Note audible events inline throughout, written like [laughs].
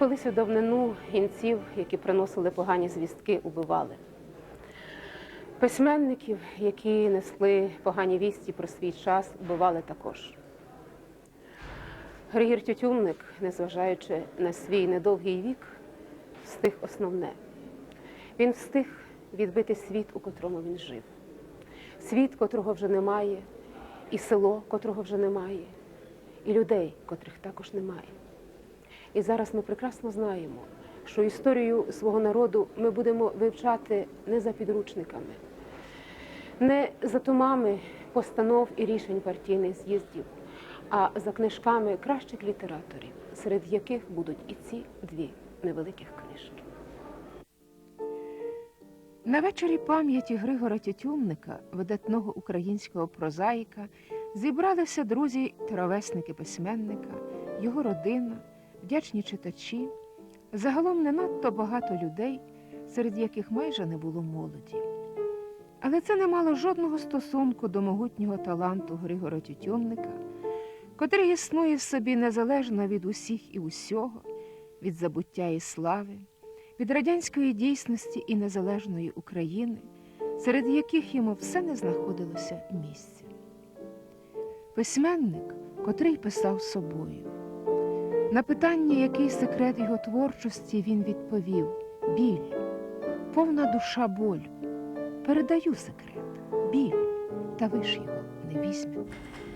Колись у давнину гінців, які приносили погані звістки, убивали. Письменників, які несли погані вісті про свій час, убивали також. Григір Тютюнник, незважаючи на свій недовгий вік, встиг основне. Він встиг відбити світ, у котрому він жив. Світ, котрого вже немає, і село, котрого вже немає, і людей, котрих також немає. І зараз ми прекрасно знаємо, що історію свого народу ми будемо вивчати не за підручниками, не за томами постанов і рішень партійних з'їздів, а за книжками кращих літераторів, серед яких будуть і ці дві невеликих книжки. На вечорі пам'яті Григора Тютюнника, видатного українського прозаїка, зібралися друзі та ровесники письменника, його родина, вдячні читачі, загалом не надто багато людей, серед яких майже не було молоді. Але це не мало жодного стосунку до могутнього таланту Григора Тютюнника, котрий існує в собі незалежно від усіх і усього, від забуття і слави, від радянської дійсності і незалежної України, серед яких йому все не знаходилося місця. Письменник, котрий писав собою. На питання, який секрет його творчості, він відповів: біль, повна душа болю. Передаю секрет, біль, та ви ж його не візьмете.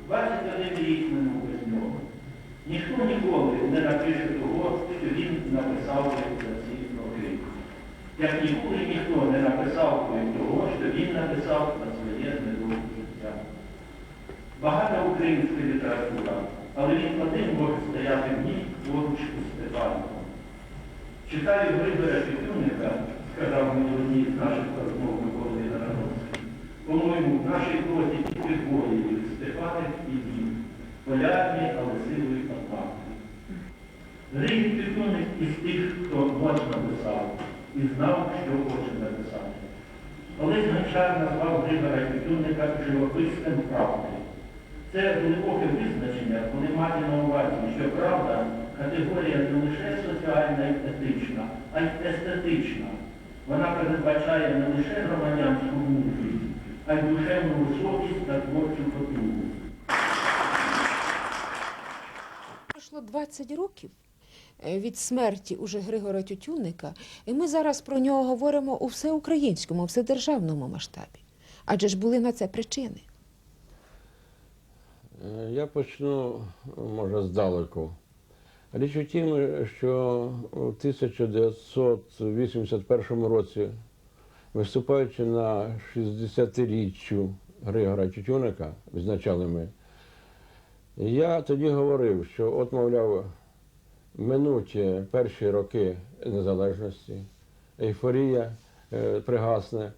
21 рік минув без нього. Ніхто ніколи не напише того, що він написав за ці роки. Як ніколи ніхто не написав того, що він написав за своє недовге життя. Багата українська література, але він один може стояти в ній поруч із. Читаю Григоря Петюника, сказав мені одній з наших розмов Миколи Народський. По-моєму, в нашій кроті тільки двоє Степаник і він. Полярні, але силою однакові. Григір Петюник із тих, хто можна писав і знав, що хоче написати. Олесь Гончар назвав Григора Петюника живописним правди. Це глибоке визначення, коли мати на увазі, що правда категорія не лише соціальна і етична, а й естетична. Вона передбачає не лише громадянську мудрість, а й душевну високість та творчу потугу. Пройшло 20 років е, від смерті уже Григора Тютюника, і ми зараз про нього говоримо у всеукраїнському, вседержавному масштабі. Адже ж були на це причини. Е, Я почну, може, здалеку. Річ у тім, що у 1981 році, виступаючи на 60-річчю Григора Тютюника, відзначали ми, я тоді говорив, що от, мовляв, минуть перші роки незалежності, ейфорія е, пригасне,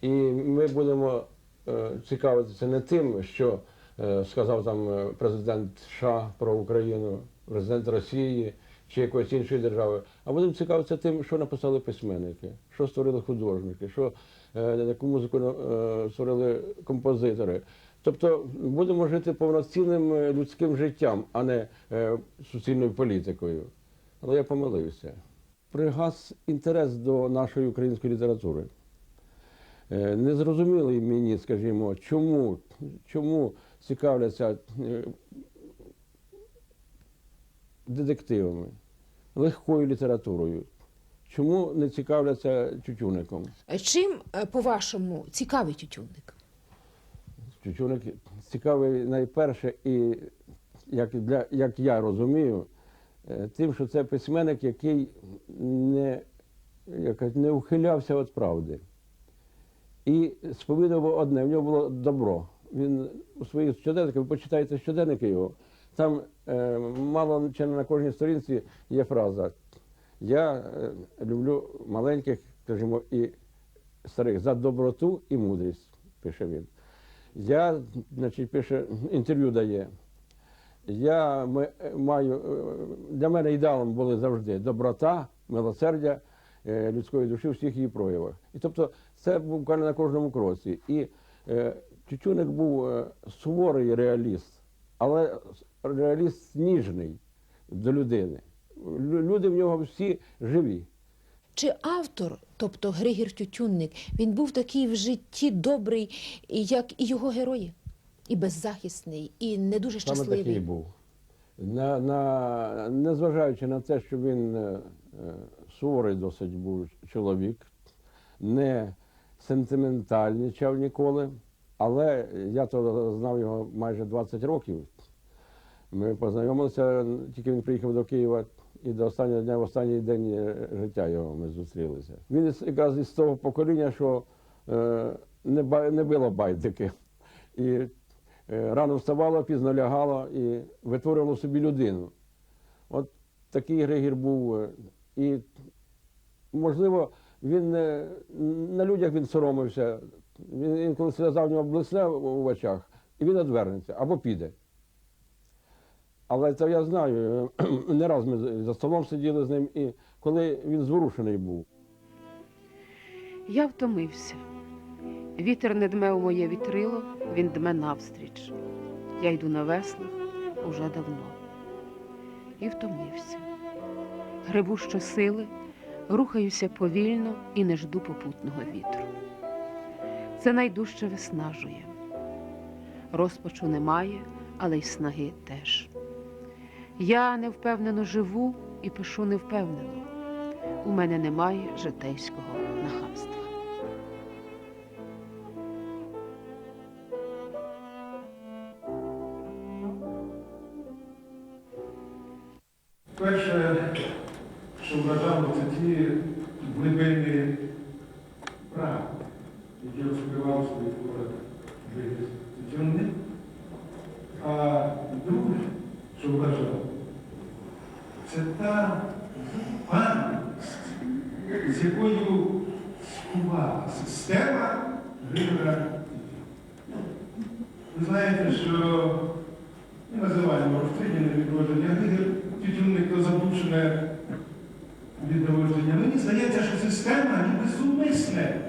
і ми будемо е, цікавитися не тим, що е, сказав там е, президент США про Україну, президент Росії чи якоїсь іншої держави, а будемо цікавитися тим, що написали письменники, що створили художники, що е, яку музику е, створили композитори. Тобто будемо жити повноцінним е, людським життям, а не суцільною політикою. Але я помилився. Пригас інтерес до нашої української літератури. Не зрозуміли мені, скажімо, чому, чому цікавляться детективами, легкою літературою. Чому не цікавляться тютюником? Е, Чим, е, по-вашому, цікавий Тютюнник? Тютюник цікавий найперше, і як, для, як я розумію, е, тим, що це письменник, який не, як, не ухилявся від правди. І сповідував одне, в нього було добро. Він у своїх щоденниках, ви почитаєте щоденники його, там мало чи не на кожній сторінці є фраза. Я е, люблю маленьких, скажімо, і старих за доброту і мудрість, пише він. Я, значить, пише, інтерв'ю дає. Я м- маю, е, для мене ідеалом були завжди доброта, милосердя е, людської душі всіх її проявах. І тобто це буквально на кожному кроці. І е, Тютюник був е, суворий реаліст, але реаліст ніжний до людини. Люди в нього всі живі. Чи автор, тобто Григір Тютюнник, він був такий в житті добрий, як і його герої? І беззахисний, і не дуже Саме щасливий. такий був. На, на, незважаючи на те, що він е, суворий досить був чоловік, не сентиментальничав ніколи, але я то знав його майже 20 років. Ми познайомилися, тільки він приїхав до Києва, і до останнього дня, в останній день е, життя його ми зустрілися. Він якраз із того покоління, що е, не, не било байдики. І е, рано вставало, пізно лягало і витворювало собі людину. От такий Григір був. І, можливо, він е, на людях він соромився. Він інколи сльоза в нього блисне в очах, і він одвернеться або піде. Але це я знаю. е, [clears throat] Не раз ми за столом сиділи з ним, і коли він зворушений був. Я втомився. Вітер не дме у моє вітрило, він дме навстріч. Я йду на веслах уже давно. І втомився. Гребу щосили, рухаюся повільно і не жду попутного вітру. Це найдужче виснажує. Розпачу немає, але й снаги теж. Я невпевнено живу і пишу невпевнено. У мене немає житейського це та пам'ятність, з якою скувала система Григора. Ви знаєте, що ми називаємо розстріляне відродження Тютюнник то задушене відродження. Мені здається, що система ніби зумисне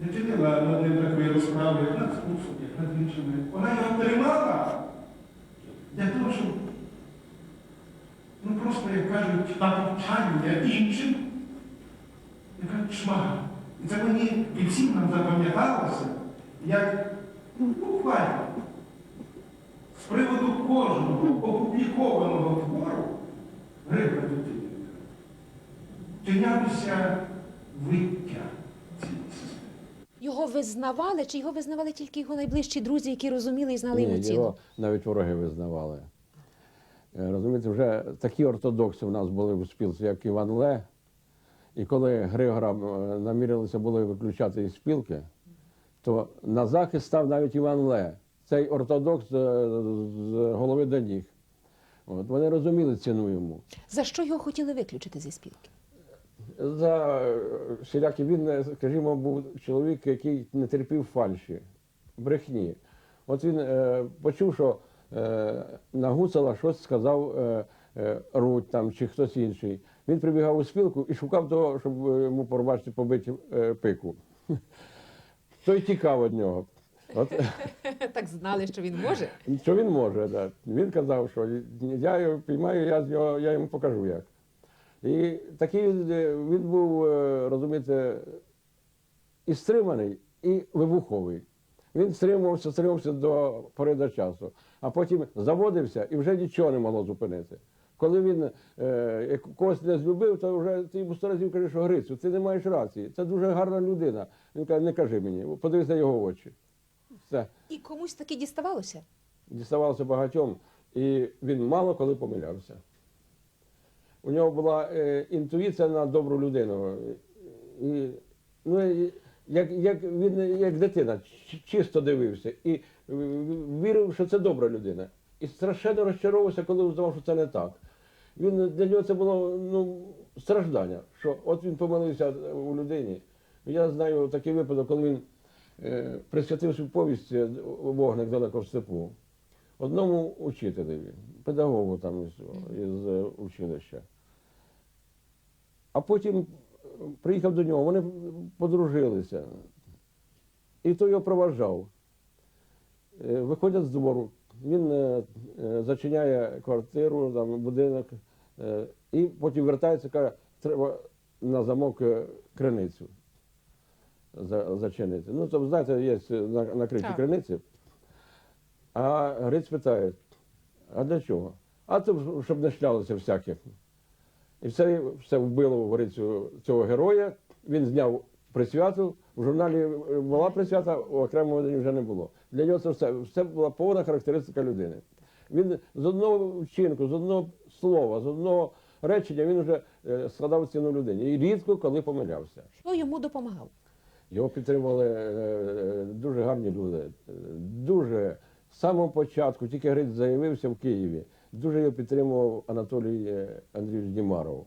не чинила над ним такої розправи, як над спосіб, як над іншими. Вона його тримала для того, щоб, просто, як кажуть, навчання іншим, яка чмага. І це мені і всім нам запам'яталося, як ну, буквально з приводу кожного опублікованого твору Григора Тютюнника чинялося виття цієї системи. Його визнавали, чи його визнавали тільки його найближчі друзі, які розуміли і знали йому Ні, ціну? його навіть вороги визнавали. Е, Розумієте, вже такі ортодокси в нас були у спілці, як Іван Ле. І коли Григора е, намірилися були виключати із спілки, то на захист став навіть Іван Ле. Цей ортодокс е, з голови до ніг. От, вони розуміли ціну йому. За що його хотіли виключити зі спілки? За всілякі він, скажімо, був чоловік, який не терпів фальші, брехні. От він е, почув, що на Гуцала щось сказав е, е, Рудь там чи хтось інший. Він прибігав у спілку і шукав того, щоб е, йому пробачити побити е, пику. [laughs] Той тікав від нього. От, [laughs] Так знали, що він може. що він може, да. він казав, що я його піймаю, я, з нього, я йому покажу як. І такий він, е, був, е, розумієте, і стриманий, і вибуховий. Він стримувався, стримувався до пори до часу, а потім заводився і вже нічого не могло зупинити. Коли він е, когось не злюбив, то вже ти йому сто разів кажеш, що Грицю, ти не маєш рації. Це дуже гарна людина. Він каже, не кажи мені, подивись на його очі. Все. І комусь таки діставалося. діставалося багатьом, і він мало коли помилявся. У нього була е, інтуїція на добру людину. І, ну, і як, як він як дитина чисто дивився і вірив, що це добра людина. І страшенно розчаровувався, коли узнавав, що це не так. Він для нього це було ну, страждання, що от він помилився у людині. Я знаю такий випадок, коли він е, присвятив свою повість е, вогник далеко в степу одному учителеві, педагогу там із, із е, училища. А потім приїхав до нього, вони подружилися. І той його проважав. Е, Виходять з двору, він е, е, зачиняє квартиру, там, будинок, І потім вертається, каже, треба на замок криницю зачинити. Ну, то, знаєте, є накриті Так. криниці. А Гриць питає, а для чого? А то, щоб не шлялося всяких. І все, все вбило Грицю цього героя. Він зняв присвяту. В журналі була присвята, у окремому виданні вже не було. Для нього це все, все була повна характеристика людини. Він з одного вчинку, з одного слова, з одного речення він вже е, складав ціну людині. І рідко коли помилявся. Хто йому допомагав? Його підтримували е, дуже гарні люди. Е, Дуже з самого початку, тільки Гриць заявився в Києві, дуже його підтримував Анатолій е, Андрійович Дімаров.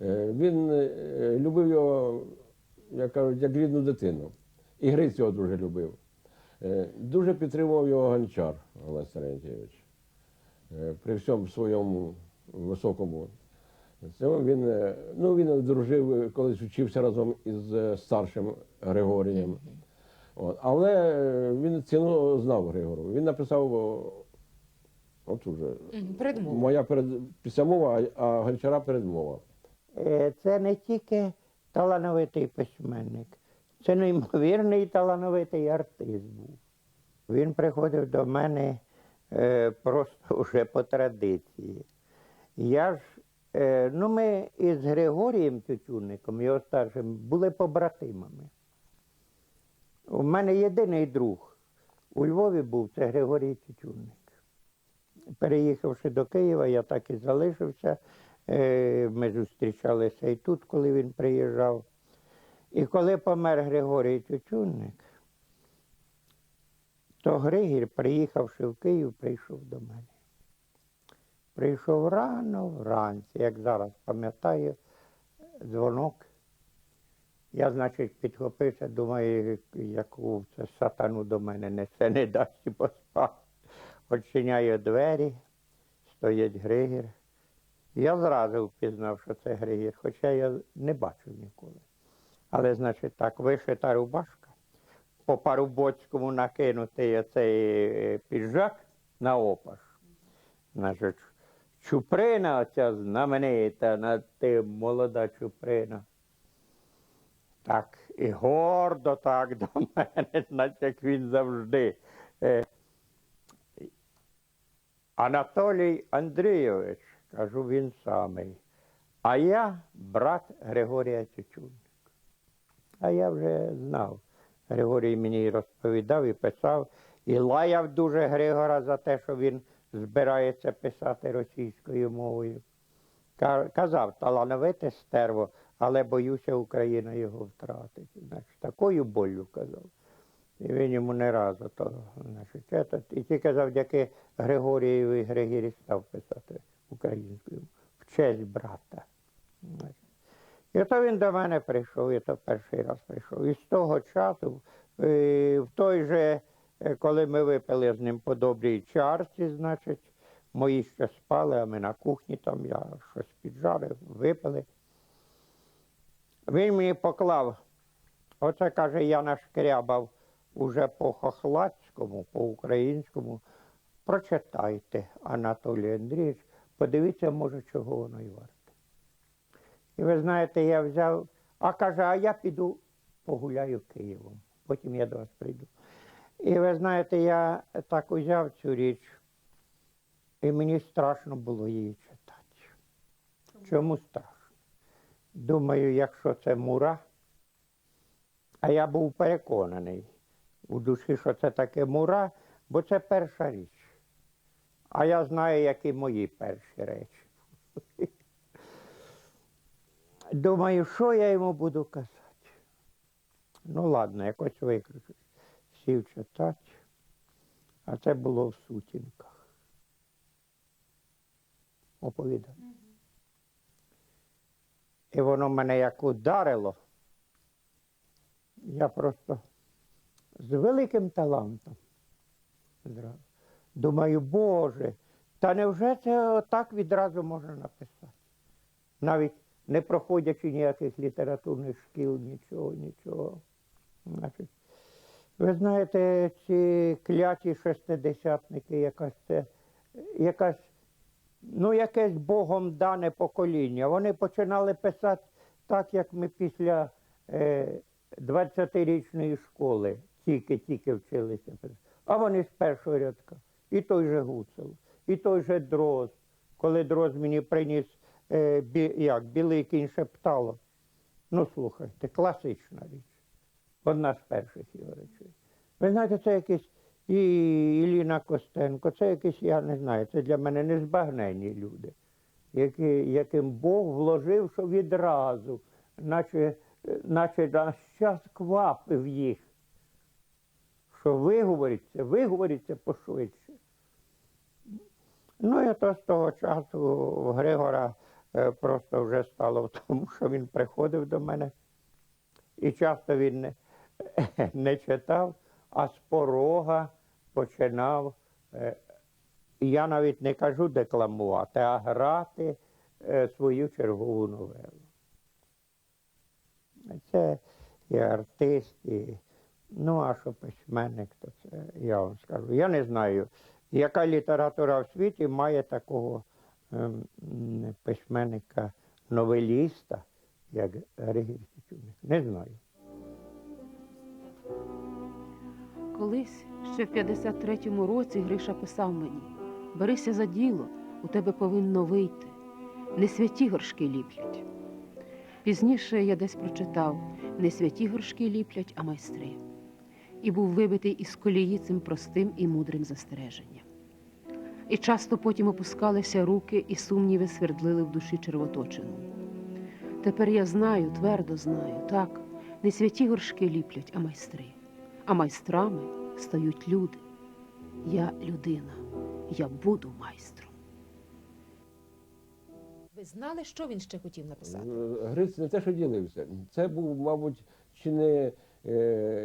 Е, Він е, любив його, як кажуть, як рідну дитину. І Гриць його дуже любив. Дуже підтримував його гончар Олег Терентьєвич. Е, При всьому своєму високому він, ну, він дружив, колись вчився разом із старшим Григорієм. Але він ціну знав Григору. Він написав от уже, Передмову. моя перед, післямова, а а Гончара передмова. Е, Це не тільки талановитий письменник, це неймовірний талановитий артист був. Він приходив до мене е, просто [laughs] вже по традиції. Я ж, е, ну ми із Григорієм Тютюнником, його старшим, були побратимами. У мене єдиний друг у Львові був це Григорій Тютюнник. Переїхавши до Києва, я так і залишився. Е, Ми зустрічалися і тут, коли він приїжджав. І коли помер Григорій Тютюнник, то Григір, приїхавши в Київ, прийшов до мене. Прийшов рано вранці, як зараз пам'ятаю, дзвонок. Я, значить, підхопився, думаю, яку це сатану до мене несе, не дасть і поспати. Очиняю двері, стоїть Григір. Я зразу впізнав, що це Григір, хоча я не бачив ніколи. Але, значить, так, вишита рубашка, по парубоцькому накинутий оцей е, піджак на опаш. Значить, чуприна оця знаменита, над тим молода чуприна. Так, і гордо так до [laughs] мене, наче як він завжди. Анатолій Андрійович, кажу, він самий. А я брат Григорія Тютюнника. А я вже знав. Григорій мені розповідав і писав, і лаяв дуже Григора за те, що він збирається писати російською мовою. Казав, талановите стерво, але боюся, Україна його втратить. Значить, такою болю казав. І він йому не разу то, значить, етот. і тільки завдяки Григорієві Григорій став писати українською в честь брата. І то він до мене прийшов, і то перший раз прийшов. І з того часу, е, в той же, е, коли ми випили з ним по добрій чарці, значить, мої ще спали, а ми на кухні там я щось піджарив, випили. Він мені поклав, оце каже, я нашкрябав уже по хохладському, по українському. Прочитайте, Анатолій Андрійович, подивіться, може, чого воно і варте. І ви знаєте, я взяв, а каже, а я піду погуляю Києвом, потім я до вас прийду. І ви знаєте, я так узяв цю річ, і мені страшно було її читати. Чому страшно? Думаю, якщо це мура, а я був переконаний у душі, що це таке мура, бо це перша річ. А я знаю, які мої перші речі. [laughs] Думаю, що я йому буду казати. Ну, ладно, якось виключу. Сів читати, а це було в сутінках. Оповідав. І воно мене як ударило. Я просто з великим талантом. Думаю, Боже, та невже це отак відразу можна написати? Навіть не проходячи ніяких літературних шкіл, нічого, нічого. Значить, ви знаєте, ці кляті шестидесятники, якась це, якась ну, якесь Богом дане покоління. Вони починали писати так, як ми після е, 20-річної школи тільки-тільки вчилися. А вони з першого рядка. І той же Гуцел, і той же Дрозд. Коли Дрозд мені приніс е, бі, як, білий кінь шептало. Ну, слухайте, класична річ. Одна з перших його речей. Ви знаєте, це якийсь і Іліна Костенко, це якісь, я не знаю, це для мене незбагненні люди, які, яким Бог вложив, що відразу, наче, е, наче наш час квапив їх, виговориться, виговориться пошвидше. Ну, і то з того часу в Григора е, просто вже стало в тому, що він приходив до мене, і часто він не, не читав, а з порога починав, е, я навіть не кажу декламувати, а грати е, свою чергову новелу. Це і артист, і, ну а що письменник, то це я вам скажу. Я не знаю, яка література в світі має такого ем, письменника, новеліста, як Григорій Тютюник. Не знаю. Колись, ще в 53-му році, Гриша писав мені: берися за діло, у тебе повинно вийти. Не святі горшки ліплять. Пізніше я десь прочитав: не святі горшки ліплять, а майстри. І був вибитий із колії цим простим і мудрим застереженням. І часто потім опускалися руки, і сумніви свердлили в душі червоточину. Тепер я знаю, твердо знаю, так, не святі горшки ліплять, а майстри а майстрами стають люди. Я людина, я буду майстром. Ви знали, що він ще хотів написати? Гриць не те, що ділився. Це був, мабуть, чи не е,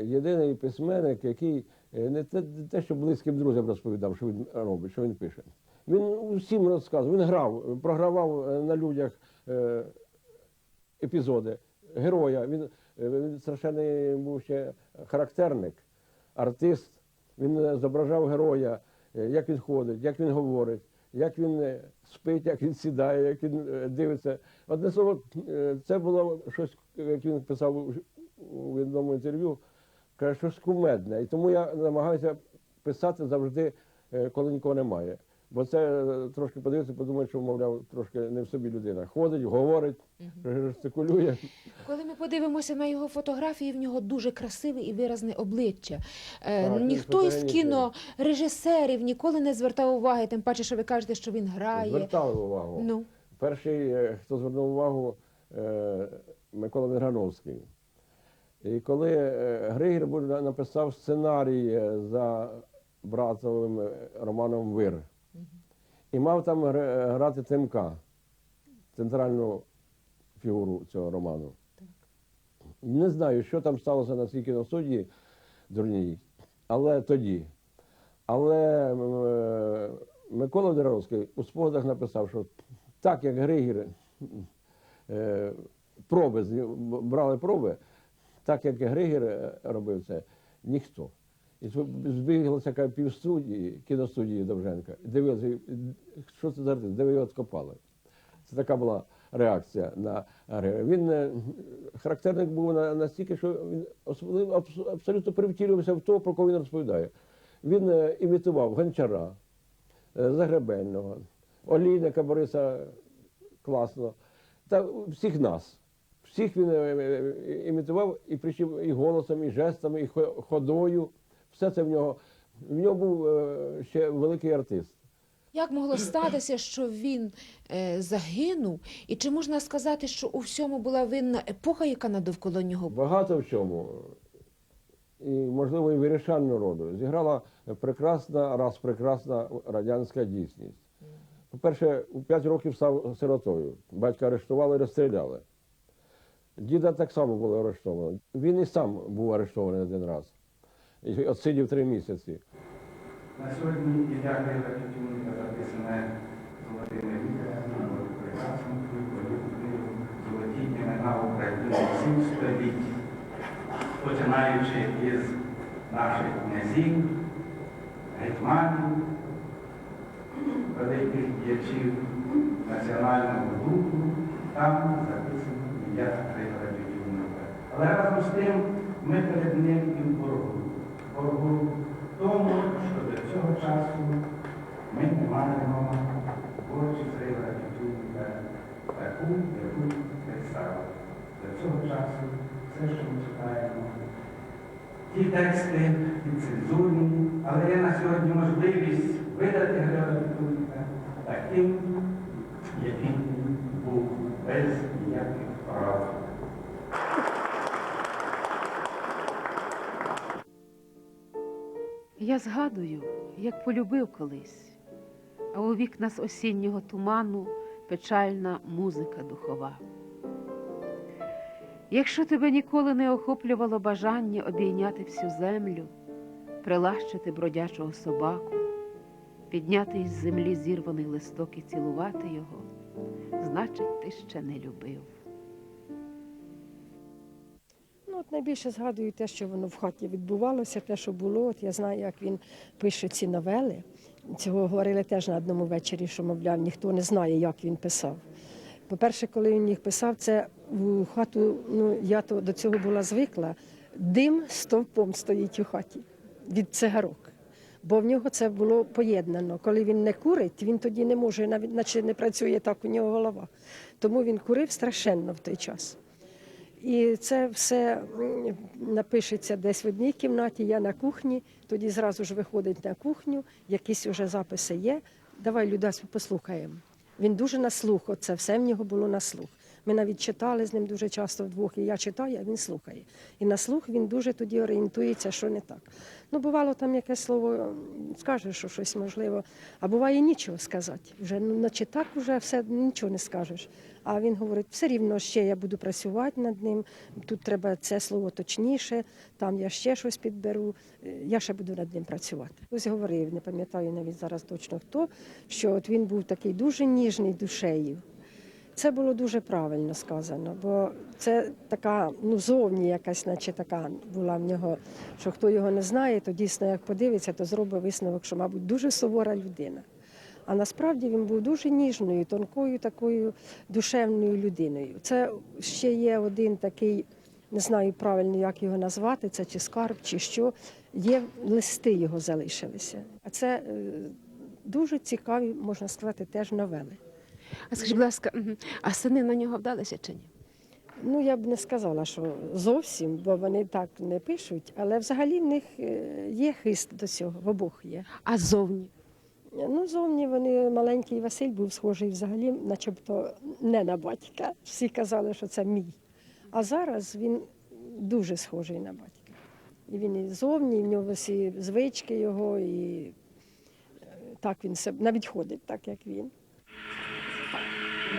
єдиний письменник, який е, не те, те, що близьким друзям розповідав, що він робить, що він пише. Він усім розказував, він грав, програвав е, на людях е, епізоди, героя. Він, е, він страшенний був ще характерник, артист. Він е, зображав героя, е, як він ходить, як він говорить, як він е, спить, як він сідає, як він е, дивиться. Одне слово, е, це було щось, як він писав у- у одному інтерв'ю, каже, щось кумедне. І тому я намагаюся писати завжди, е, коли нікого немає. Бо це е, трошки подивитися, подумають, що, мовляв, трошки не в собі людина. Ходить, говорить, жестикулює. Коли ми подивимося на його фотографії, в нього дуже красиве і виразне обличчя. Е, Так, ніхто із кінорежисерів ніколи не звертав уваги, тим паче, що ви кажете, що він грає. Звертали увагу. Ну, Перший, е, хто звернув увагу, е, Микола Вергановський. І коли е, Григір написав сценарій е, за братовим е, романом Вир, і мав там грати Тимка, центральну фігуру цього роману. Не знаю, що там сталося наскільки на кіностудії дурній, але тоді. Але е, Микола Деровський у спогадах написав, що так як Григір е, проби, брали проби, так як Григір е, робив це, ніхто. І збіглася така півстудії, кіностудії Довженка, дивилися, що це за артист, де ви його откопали. Це така була реакція на Григоря. Він е, характерник був настільки, що він абсолютно привтілювався в того, про кого він розповідає. Він е, імітував Гончара, Загребельного, Олійника Бориса класно, та всіх нас. Всіх він е, е, імітував і причому і голосом, і жестами, і ходою. Все це в нього. В нього був е, ще великий артист. як могло статися, що він е, загинув? І чи можна сказати, що у всьому була винна епоха, яка навколо нього була? Багато в чому. І, можливо, і вирішальну роду зіграла прекрасна, раз прекрасна радянська дійсність. По-перше, у 5 років став сиротою. Батька арештували і розстріляли. Діда так само було арештовано. Він і сам був арештований один раз. І отсидів три місяці. На сьогодні за Тютюника записане золотими літерами, прекрасним книгою, золоті імена України сім століть, починаючи із наших князів, гетьманів, великих діячів національного духу, там записано ім'я. Але разом з тим ми перед ним і в боргу. Боргу тому, що до цього часу ми не маємо творчість Григора Тютюнника таку, яку писав. До цього часу все, що ми читаємо, ті тексти підцензурні, але є на сьогодні можливість видати Тютюнника таким, яким був без ніяких прав. Я згадую, як полюбив колись, а у вікна з осіннього туману печальна музика духова. Якщо тебе ніколи не охоплювало бажання обійняти всю землю, прилащити бродячого собаку, підняти із землі зірваний листок і цілувати його, значить, ти ще не любив. Найбільше згадую те, що воно в хаті відбувалося, те, що було. От я знаю, як він пише ці новели. Цього говорили теж на одному вечорі, що, мовляв, ніхто не знає, як він писав. По-перше, коли він їх писав, це в хату, ну я то до цього була звикла. Дим стовпом стоїть у хаті від цигарок. Бо в нього це було поєднано. Коли він не курить, він тоді не може, навіть наче не працює так у нього голова. Тому він курив страшенно в той час. І це все напишеться десь в одній кімнаті, я на кухні, тоді зразу ж виходить на кухню, якісь вже записи є. Давай, людас послухаємо. Він дуже на слух, оце все в нього було на слух. Ми навіть читали з ним дуже часто вдвох, і я читаю, а він слухає. І на слух він дуже тоді орієнтується, що не так. Ну, бувало, там якесь слово скаже, що щось можливо, а буває нічого сказати. Вже ну, наче так вже все нічого не скажеш. А він говорить, все рівно ще я буду працювати над ним. Тут треба це слово точніше, там я ще щось підберу. е, Я ще буду над ним працювати. Хтось говорив, не пам'ятаю навіть зараз точно хто, що от він був такий дуже ніжний душею. Це було дуже правильно сказано, бо це така, ну, зовні якась, наче така була в нього, що хто його не знає, то дійсно як подивиться, то зробить висновок, що, мабуть, дуже сувора людина. А насправді він був дуже ніжною, тонкою, такою душевною людиною. Це ще є один такий, не знаю правильно, як його назвати, це чи скарб, чи що. Є листи його залишилися. А це е, дуже цікаві, можна сказати, теж новели. А скажіть, будь ласка, а сини на нього вдалися чи ні? Ну, я б не сказала, що зовсім, бо вони так не пишуть, але взагалі в них е, є хист до цього, в обох є. А зовні? Ну, зовні вони маленький Василь був схожий взагалі, начебто не на батька. Всі казали, що це мій. А зараз він дуже схожий на батька. І він і зовні, і в нього всі звички його, і е, так він себе навіть ходить, так як він.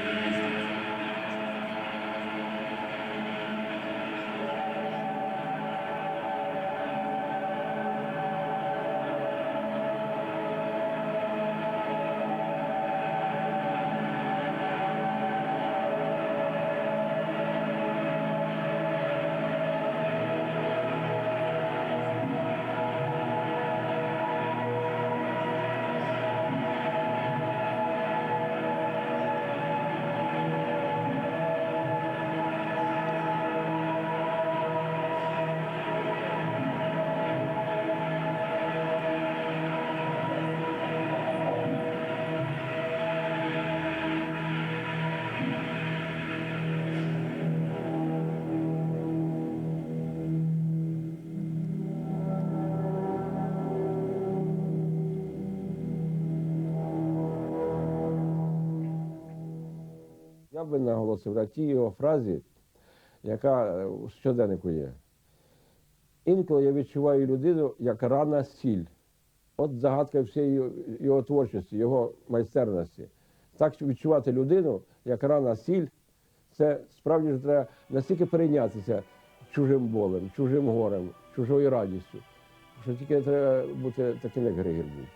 Я би наголосив на тій його фразі, яка е, в щоденнику є. Інколи я відчуваю людину як рана сіль. От загадка всієї його творчості, його майстерності. Так відчувати людину, як рана сіль, це справді ж треба настільки перейнятися чужим болем, чужим горем, чужою радістю, що тільки треба бути таким, як Григір був.